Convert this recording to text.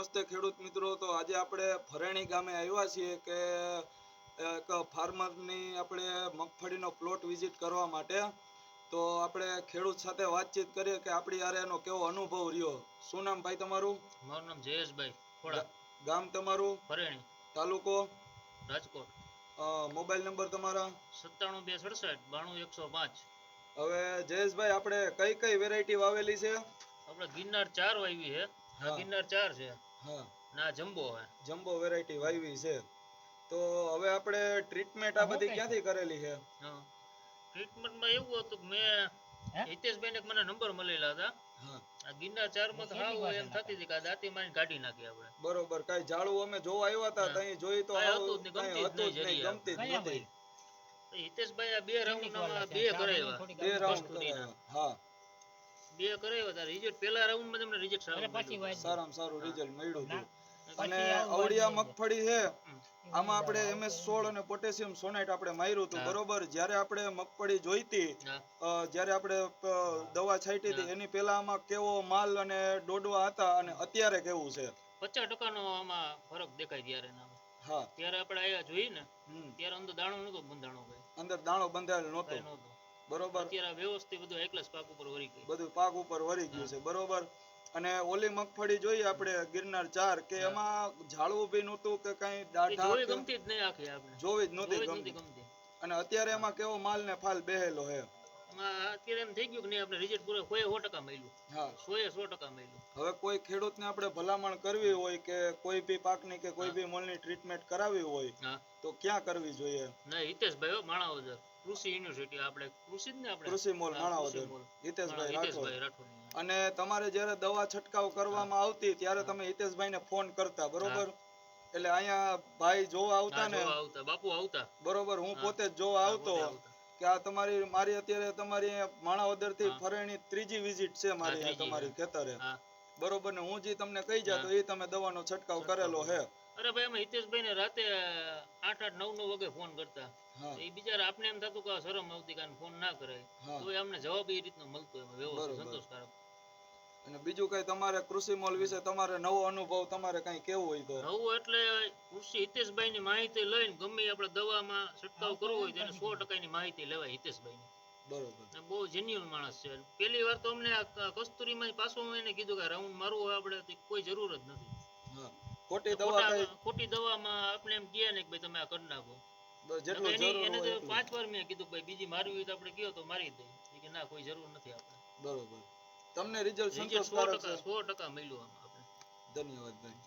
નમસ્તે ખેડૂત મિત્રો. તો આજે આપણે ફરેણી ગામે આવ્યા છીએ કે એક ફાર્મરની આપણે મગફળીનો પ્લોટ વિઝિટ કરવા માટે. તો આપણે ખેડૂત સાથે વાતચીત કરીએ કે આપણી યારે એનો કેવો અનુભવ રહ્યો? શું નામ ભાઈ તમારું? મારું નામ જયેશભાઈ ખોડા. ગામ તમારું? ફરેણી તાલુકો? રાજકોટ. મોબાઈલ નંબર તમારા? સત્તાણું બે સડસઠ બાણું એકસો પાંચ. હવે જયેશભાઈ આપણે કઈ કઈ વેરાયટી વાવેલી છે? આપણે ગિરનાર ચાર વાવી છે. હા. ગિરનાર ચાર છે. હા. ના જમ્બો હે. જમ્બો વેરાયટી વાવી છે. તો હવે આપણે ટ્રીટમેન્ટ આ બધી ક્યાંથી કરેલી છે? હા. ટ્રીટમેન્ટમાં એવું હતું કે મેં હિતેશભાઈને એક મને નંબર મળેલા હતા. આ ગિરનાર ચારમાં હાવ એમ થતી હતી કે આ દાંતી મારી કાઢી નાખી આપણે. બરોબર કઈ જાળવું અમે જોવા આવ્યા હતા ત્યાં તઈ જોઈ તો હતું જ નહીં, ગમતી જ નહીં ગમતી જ કયા હિતેશભાઈ આ બે રાઉન્ડ બે કરાવ્યા. બે રાઉન્ડ. હા. બે કરાયો હતા. રિઝલ્ટ પહેલા રાઉન્ડમાં તમને રિઝલ્ટ સારું પછી સારામાં સારું રિઝલ્ટ મળ્યું હતું. અને અવડિયા મગફળી છે. આમાં આપણે એમએસ સોળ અને પોટેશિયમ સોનાઇટ આપણે માર્યું હતું. બરોબર? જ્યારે આપણે મગફળી જોઈતી. જ્યારે આપણે દવા છાંટી હતી એની પહેલા આમાં કેવો માલ અને ડોડવા હતા અને અત્યારે કેવું છે? પચાસ ટકાનો આમાં ફરક દેખાય ત્યારે હા. ત્યારે આપણે આયા જોઈએ ને ત્યારે અંદર દાણો નતો બંધાણો ભાઈ. અંદર દાણો બંધાયેલ નહોતો. નહોતો. બરોબર. અત્યારે વ્યવસ્થિત બધું એકલસ પાક ઉપર વળી ગયું. બધું પાક ઉપર વરી ગયું છે બરોબર. અને ઓલી મગફળી જોઈએ આપણે ગિરનાર ચાર કે એમાં ઝાડવું બી નહોતું કે કઈ દાઢા ગમતી જ નહીં આખી આપણે. જોવી જ નહોતી ગમતી. અને અત્યારે એમાં કેવો માલ ને ફાલ બેહેલો હે. અત્યારે એમ થઈ ગયું કે નહીં આપણે રિઝલ્ટ પૂરો સો સો ટકા મળ્યું. હા. સો એ સો ટકા મળ્યું. હવે કોઈ ખેડૂતને આપણે ભલામણ કરવી હોય કે કોઈ બી પાકની કે કોઈ બી મોલની ટ્રીટમેન્ટ કરાવવી હોય તો ક્યાં કરવી જોઈએ? ના હિતેશભાઈ હો, માણાવદર. કૃષિ યુનિવર્સિટી આપણે કૃષિ જ ને આપણે? કૃષિ મોલ માણાવદર. હિતેશભાઈ રાઠોડ. અને તમારે જ્યારે દવા છંટકાવ કરવામાં આવતી ત્યારે તમે હિતેશભાઈને ફોન કરતા બરોબર? એટલે અહીંયા ભાઈ જોવા આવતા ને? બાપુ આવતા. બરોબર હું પોતે જ જોવા આવતા. કે આ તમારી મારી અત્યારે તમારી માણાવદરથી ફરેણી ત્રીજી વિઝિટ છે મારી તમારી ખેતરે. બરોબર ને હું જે તમને કહી જાતો એ તમે દવાનો છંટકાવ કરેલો હે. અરે ભાઈ અમે હિતેશભાઈ ને રાતે આઠ આઠ નવ નવ વાગે ફોન કરતા. એ બિચારા આપને એમ થતું કે શરમ આવતી કારણ ફોન ના કરે તો અમને જવાબ એ રીતનો મળતો એમાં વ્યવસ્થિત સંતોષકારક. અને બીજું કઈ તમારે કૃષિ મોલ વિશે તમારે નવો અનુભવ તમારે કઈ કેવું હોય તો? નવું એટલે કૃષિ હિતેશભાઈ ની માહિતી લઈને ગમે આપણે દવામાં છંટકાવ કરવો હોય તો એને સો ની માહિતી લેવાય હિતેશભાઈ બરોબર. બહુ જેન્યુઅલ માણસ છે. પહેલી વાર તો અમને કસ્તુરીમાં પાછું એને કીધું કે રાઉન્ડ મારવો હોય આપણે કોઈ જરૂર જ નથી. ખોટી દવા ખોટી દવામાં આપણે એમ કહે ને કે ભાઈ તમે આ કરી નાખો. જેટલું જરૂર એને. પાંચ વાર મેં કીધું ભાઈ બીજી મારવી હોય તો આપણે કયો તો મારી દઈએ કે ના કોઈ જરૂર નથી આપણે. બરોબર. તમને રિઝલ્ટ સંતોષકારક છે. ટકા સો ટકા મળ્યું આમાં આપણે. ધન્યવાદ ભાઈ.